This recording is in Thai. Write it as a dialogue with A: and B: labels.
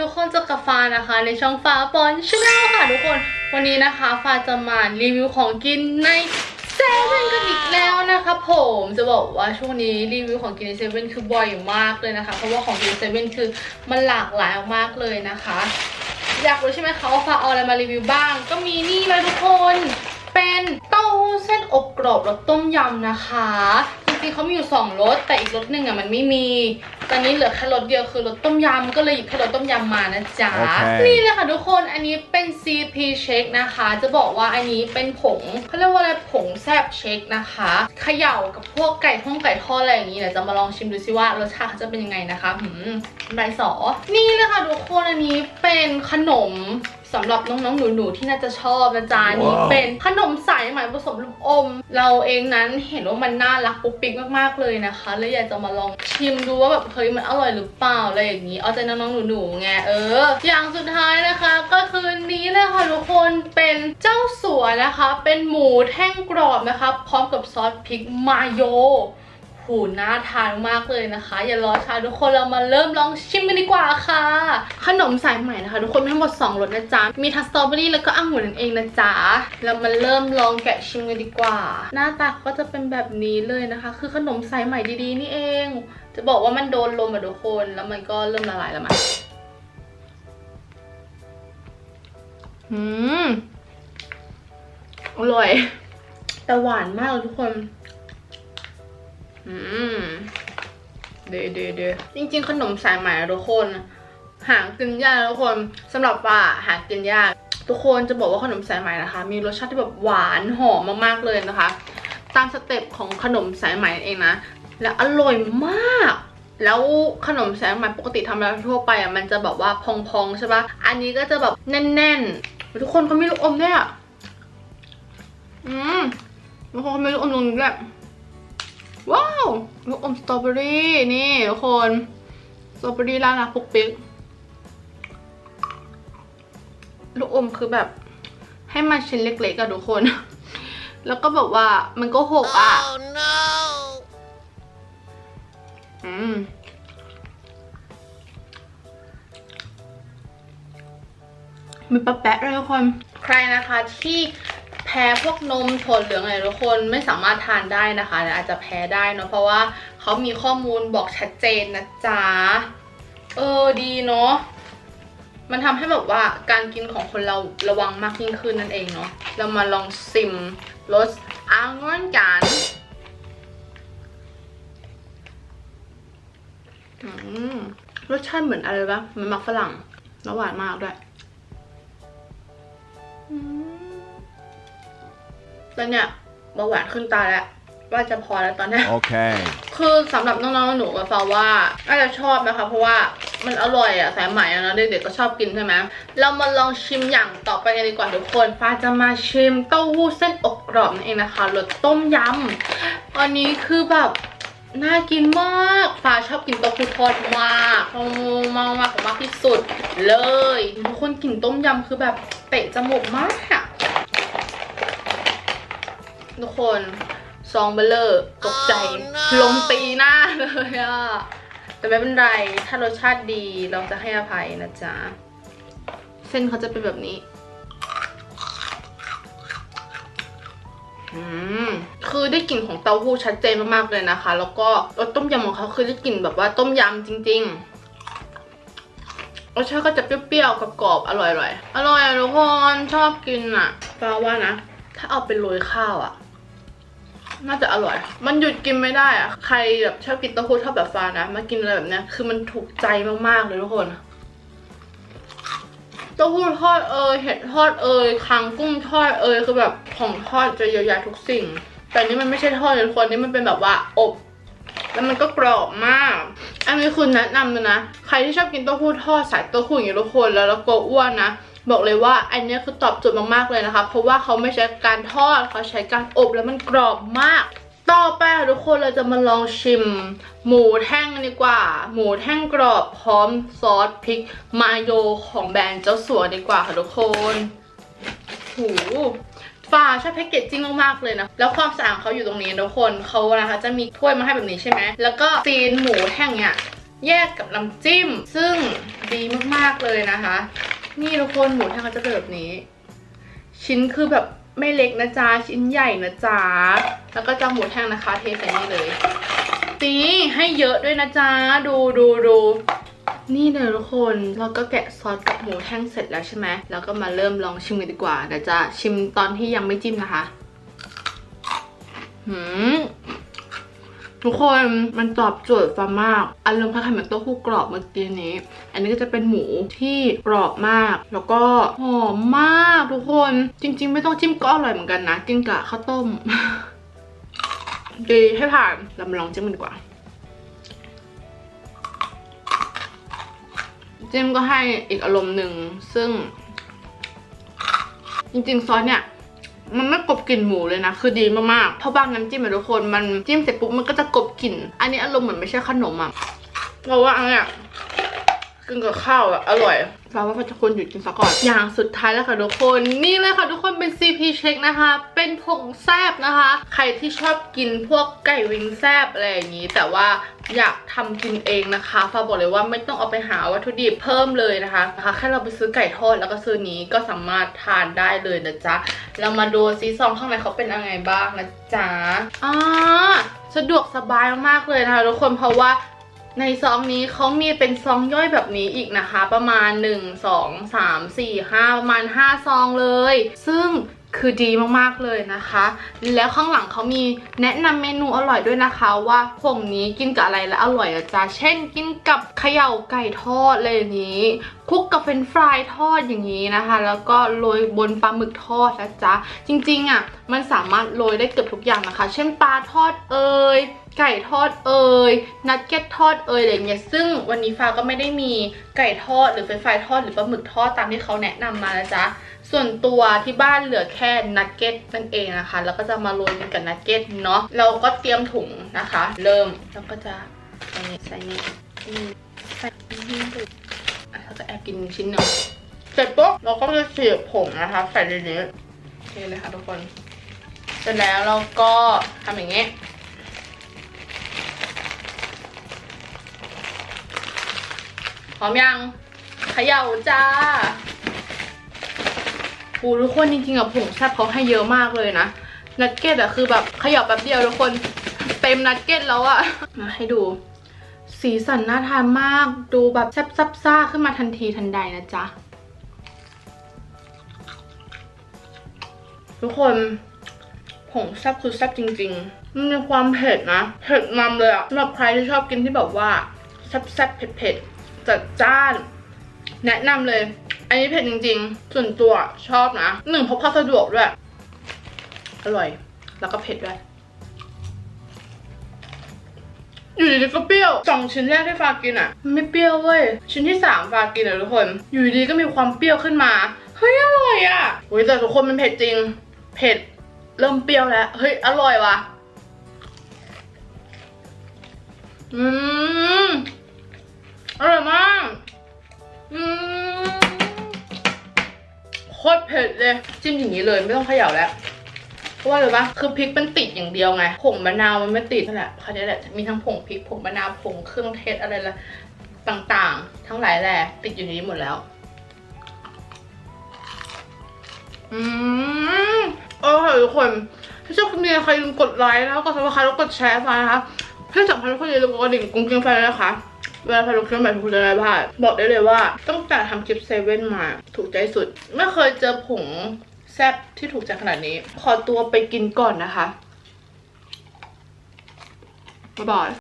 A: ทุกคนเจะกับฟ้านะคะ ในช่องฟ้าปอนชาแนลค่ะทุกคน วันนี้นะคะฟ้าจะมารีวิวของกินในเซเว่นกันอีกแล้วนะคะผมจะบอกว่าช่วงนี้รีวิวของกินในเซเว่นคือบ่อยมากเลยนะคะ เพราะว่าของกินในเซเว่นคือมันหลากหลายมากเลยนะคะ อยากรู้ใช่ไหมคะว่าฟ้าเอาอะไรมารีวิวบ้าง ก็มีนี่เลยทุกคน เป็นเต้าหู้เส้นอบกรอบรสต้มยำนะคะ ริงๆเขามีอยู่2รสแต่อีกรสหนึ่งอะมันไม่มี ตอนนี้เหลือแค่รสเดียวคือรสต้มยำก็เลยหยิบแค่รสต้มยำมานะจ๊ะ
B: โอเค
A: นี่เลยค่ะทุกคนอันนี้เป็น CP Shake นะคะ จะบอกว่าอันนี้เป็นผงเขาเรียกว่าอะไรผงแซบเชคนะคะเขย่ากับพวกไก่ห้องไก่ทอดอะไรอย่างนี้เดี๋ยวจะมาลองชิมดูซิว่ารสชาติเขาจะเป็นยังไงนะคะหืมใบสอ นี่เลยค่ะทุกคนอันนี้เป็นขนม สำหรับน้องๆ หนูๆ ที่น่าจะชอบนะจ๊ะอันนี้
B: ว้าว
A: เป็นขนมสายไหมผสมลูกอม เราเองนั้นเห็นว่ามันน่ารักปุ๊กปิ๊กมากๆเลยนะคะเลยอยากจะมาลองชิมดูว่าแบบเฮ้ยมันอร่อยหรือเปล่าอะไรอย่างนี้เอาใจน้องๆหนูๆไงเออ อย่างสุดท้ายนะคะ ก็คือนี้เลยค่ะทุกคนเป็นเจ้าสัวนะคะ เป็นหมูแท่งกรอบนะคะ พร้อมกับซอสพริกมาโย หูน่าทานมากเลยนะคะ อย่ารอช้าทุกคนเรามาเริ่มลองชิมกันดีกว่าค่ะ ขนมสายใหม่นะคะ ทุกคนมีทั้งหมด2รสนะจ๊ะ มีทั้งสตรอเบอรี่แล้วก็องุ่นนั่นเองนะจ๊ะ เรามาเริ่มลองแกะชิมกันดีกว่า หน้าตาก็จะเป็นแบบนี้เลยนะคะ คือขนมสายใหม่ดีๆนี่เอง จะบอกว่ามันโดนลมอะทุกคน แล้วมันก็เริ่มละลายแล้วมันอืมอร่อย แต่หวานมากเลยทุกคน อืมเดเดเดจริงๆ ขนมสายไหมทุกคน หากินยากทุกคนสำหรับว่าหากินยาก ทุกคนจะบอกว่าขนมสายไหมนะคะ มีรสชาติที่แบบหวานหอมมากๆเลยนะคะ ตามสเต็ปของขนมสายไหมเองนะ และอร่อยมาก แล้วขนมสายไหมปกติทำแล้วทั่วไปอะมันจะแบบว่าพองๆใช่ปะอันนี้ก็จะแบบแน่นๆ ทุกคนเขาไมีลูกอมด้วยอะอืมทุกคนเขามีลูกอมตรงนี้ด้วย ว้าวลูกอมสตรอเบอรี่นี่ทุกคนสตรอเบอรี่ร้านรักปุกปิ๊กลูกอมคือแบบให้มาชิ้นเล็กๆอะทุกคน แล้วก็แบบว่ามันก็หกอะ
B: Oh no!
A: อืมมีปะแปะเลยทุกคน ใครนะคะที่ แพ้พวกนมถั่วเหลืองอะไรทุกคนไม่สามารถทานได้นะคะอาจจะแพ้ได้เนอะเพราะว่าเขามีข้อมูลบอกชัดเจนนะจ๊ะเออดีเนาะมันทำให้แบบว่าการกินของคนเราระวังมากยิ่งขึ้นนั่นเองเนาะเรามาลองซิมรสอางอนกันรสชาติเหมือนอะไรปะมือนมักฝรั่งแล้วหวานมากด้วยอืม แล้วเนี่ยเบาหวานขึ้นตาแล้วว่าจะพอแล้วตอนเนี้ย
B: Okay.
A: คือสำหรับน้องๆหนูกับฟ้าว่าน่าจะชอบนะคะ เพราะว่ามันอร่อยอะสายไหมอะเนอะเด็กๆก็ชอบกินใช่ไหมเรามาลองชิมอย่างต่อไปกันดีกว่าทุกคนฟ้าจะมาชิมเต้าหู้เส้นอกกรอบนั่นเองนะคะรสต้มยำอันนี้คือแบบน่ากินมากฟ้าชอบกินเต้าหู้ทอดมากมากมากมากที่สุด เลยทุกคนกลิ่นต้มยำคือแบบเตะจมูกมาก ทุกคนซองเบลเลอร์ตกใจ
B: Oh no
A: ลงตีหน้าเลยอะแต่ไม่เป็นไร ถ้ารสชาติดีเราจะให้อภัยนะจ๊ะ เส้นเขาจะเป็นแบบนี้อืมคือได้กลิ่นของเต้าหู้ชัดเจนมากๆเลยนะคะ แล้วก็รสต้มยำของเขาคือได้กลิ่นแบบว่าต้มยำจริงๆรสชาติก็จะเปรี้ยวๆกับกรอบๆอร่อยๆอร่อยอะทุกคนชอบกินอะฟ้าว่านะ ถ้าเอาไปโรยข้าวอะ น่าจะอร่อย มันหยุดกินไม่ได้อะใครแบบชอบกินเต้าหู้ชอบแบบฟ้านะ มากินอะไรแบบเนี้ย คือมันถูกใจมากๆเลยทุกคนเต้าหู้ทอดเอยเห็ดทอดเอยคางกุ้งทอดเอยคือแบบของทอดจะเยอะแยะทุกสิ่ง แต่นี่มันไม่ใช่ทอดเลยทุกคนนี่มันเป็นแบบว่าอบ แล้วมันก็กรอบมาก อันนี้คุณแนะนำเลยนะ ใครที่ชอบกินเต้าหู้ทอดสายเต้าหู้อย่างนี้ทุกคนแล้วแล้วก็อ้วนนะ บอกเลยว่าอันเนี้ยคือตอบโจทย์มากๆเลยนะคะ เพราะว่าเขาไม่ใช้การทอดเขาใช้การอบแล้วมันกรอบมาก ต่อไปค่ะทุกคนเราจะมาลองชิม หมูแท่งดีกว่า หมูแท่งกรอบพร้อมซอสพริกมาโยของแบรนด์เจ้าสัวดีกว่าค่ะทุกคนหูฟ้าชอบแพ็กเกจจิ้งมากๆเลยนะ แล้วความสะอาดเขาอยู่ตรงนี้ทุกคนเขานะคะจะมีถ้วยมาให้แบบนี้ใช่ไหม แล้วก็ซีนหมูแท่งเนี่ยแยกกับน้ำจิ้ม ซึ่งดีมากๆเลยนะคะ นี่ทุกคนหมูแท่งเขาจะเป็นแบบนี้ ชิ้นคือแบบไม่เล็กนะจ๊ะชิ้นใหญ่นะจ๊ะแล้วก็จะหมูแท่งนะคะ เทใส่นี่เลยตีให้เยอะด้วยนะจ๊ะดูดูดูนี่เลยทุกคนเราก็แกะซอสกับหมูแท่งเสร็จแล้วใช่ไหมแล้วก็มาเริ่มลองชิมกันดีกว่าเดี๋ยวจะชิมตอนที่ยังไม่จิ้มนะคะหืม ทุกคนมันตอบโจทย์ฟ้ามากอารมณ์คล้ายๆเหมือนเต้าหู้กรอบเมื่อกี้นี้ อันนี้ก็จะเป็นหมูที่กรอบมาก แล้วก็หอมมากทุกคนจริง ๆ ไม่ต้องจิ้มก็อร่อยเหมือนกันนะกินกับข้าวต้ม ดีให้ผ่านเรามาลองจิ้มกันดีกว่าจิ้มก็ให้อีกอารมณ์หนึ่งซึ่ง จริงๆซอสเนี่ย มันไม่กลบกลิ่นหมูเลยนะ คือดีมากๆเพราะบางน้ำจิ้มอะทุกคนมันจิ้มเสร็จปุ๊บมันก็จะกลบกลิ่น อันนี้อารมณ์เหมือนไม่ใช่ขนมอะเพราะว่าอันเนี้ย กินกับข้าวอะอร่อยเราว่าจะควรหยุดกินซะก่อน อย่างสุดท้ายแล้วค่ะทุกคน นี่เลยค่ะทุกคนเป็น CP เช็คนะคะ เป็นผงแซบนะคะ ใครที่ชอบกินพวกไก่วิงแซบอะไรอย่างนี้ แต่ว่าอยากทำกินเองนะคะฟ้าบอกเลยว่าไม่ต้องเอาไปหาวัตถุดิบเพิ่มเลยนะคะนะคะแค่เราไปซื้อไก่ทอดแล้วก็ซื้อนี้ก็สามารถทานได้เลยนะจ๊ะ เรามาดูซีซองข้างในเขาเป็นยังไงบ้างนะจ๊ะอ่าสะดวกสบายมากเลยนะคะทุกคนเพราะว่า ในซองนี้เขามีเป็นซองย่อยแบบนี้อีกนะคะ ประมาณ 1 2 3 4 5 ประมาณ 5 ซองเลย ซึ่ง คือดีมากๆเลยนะคะ แล้วข้างหลังเขามีแนะนำเมนูอร่อยด้วยนะคะว่าผงนี้กินกับอะไรแล้วอร่อยอะจ๊ะเช่น กินกับเขย่าไก่ทอดเลยอย่างนี้คลุกกับเฟรนช์ฟรายทอดอย่างนี้นะคะ แล้วก็โรยบนปลาหมึกทอดนะจ๊ะจริงๆอะมันสามารถโรยได้เกือบทุกอย่างนะคะ เช่นปลาทอดเอ่ยไก่ทอดเอ่ยนัดเก็ตทอดเอ่ยอะไรเงี้ยซึ่งวันนี้ฟ้าก็ไม่ได้มีไก่ทอดหรือเฟรนช์ฟรายทอดหรือปลาหมึกทอดตามที่เขาแนะนำมานะจ๊ะ ส่วนตัวที่บ้านเหลือแค่นัดเก็ตนั่นเองนะคะ แล้วก็จะมาโรยกับนัดเก็ตเนาะเราก็เตรียมถุงนะคะ เริ่มแล้วก็จะใส่นี่ใส่นี่ใส่นี่ดูอะเราจะแอบกินชิ้นหนึ่งเสร็จปุ๊บเราก็จะเสียบผงนะคะใส่ในนี้โอเคเลยค่ะทุกคนเสร็จแล้วเราก็ทำอย่างนี้พร้อมยังเขย่าจ้า โอ้ทุกคนจริงๆอะผงแซ่บเขาให้เยอะมากเลยนะ นัดเก็ตอะคือแบบขย่าแป๊บเดียวทุกคนเต็มนัดเก็ตแล้วอะมาให้ดู สีสันน่าทานมาก ดูแบบแซ่บซับซ่าขึ้นมาทันทีทันใดนะจ๊ะ ทุกคนผงแซ่บคือแซ่บจริงๆ มันมีความเผ็ดนะ เผ็ดนำเลยอะสำหรับใครที่ชอบกินที่แบบว่าแซ่บๆเผ็ดๆจัดจ้าน แนะนำเลย อันนี้เผ็ดจริงๆ ส่วนตัวชอบนะหนึ่งเพราะพาสะดวกด้วย อร่อย แล้วก็เผ็ดด้วย อยู่ดีๆก็เปรี้ยวสองชิ้นแรกที่ฟากินอะ ไม่เปรี้ยวเว้ย ชิ้นที่สามฟากินอะทุกคน อยู่ดีๆก็มีความเปรี้ยวขึ้นมา เฮ้ยอร่อยอะโอ้ยแต่ทุกคนมันเผ็ดจริง เผ็ดเริ่มเปรี้ยวแล้ว เฮ้ยอร่อยว่ะ อืมอร่อยมาก อืม โคตรเผ็ดเลยจิ้มอย่างนี้เลยไม่ต้องเขย่าแล้วเพราะว่าอะไรปะคือพริกมันติดอย่างเดียวไงผงมะนาวมันไม่ติดนั่นแหละเขาจะแหละมีทั้งผงพริกผงมะนาวผงเครื่องเทศอะไรละต่างๆ ทั้งหลายแหละติดอยู่ในนี้หมดแล้ว อืมโอ้โหทุกคนถ้าชอบคลิปนี้ใครลืมกดไลค์แล้วก็สมัครแล้วกดแชร์ไปนะคะที่สำคัญทุกคนอย่าลืมกดกระดิ่งกุ้งกิ้งไฟด้วยนะคะ เวลาพาลูกคลิปใหม่ทุกจะได้พลาดบอกได้เลยว่าตั้งแต่ทำคลิปเซเว่นมา ถูกใจสุด ไม่เคยเจอผงแซบที่ถูกใจขนาดนี้ ขอตัวไปกินก่อนนะคะบ๊ายบาย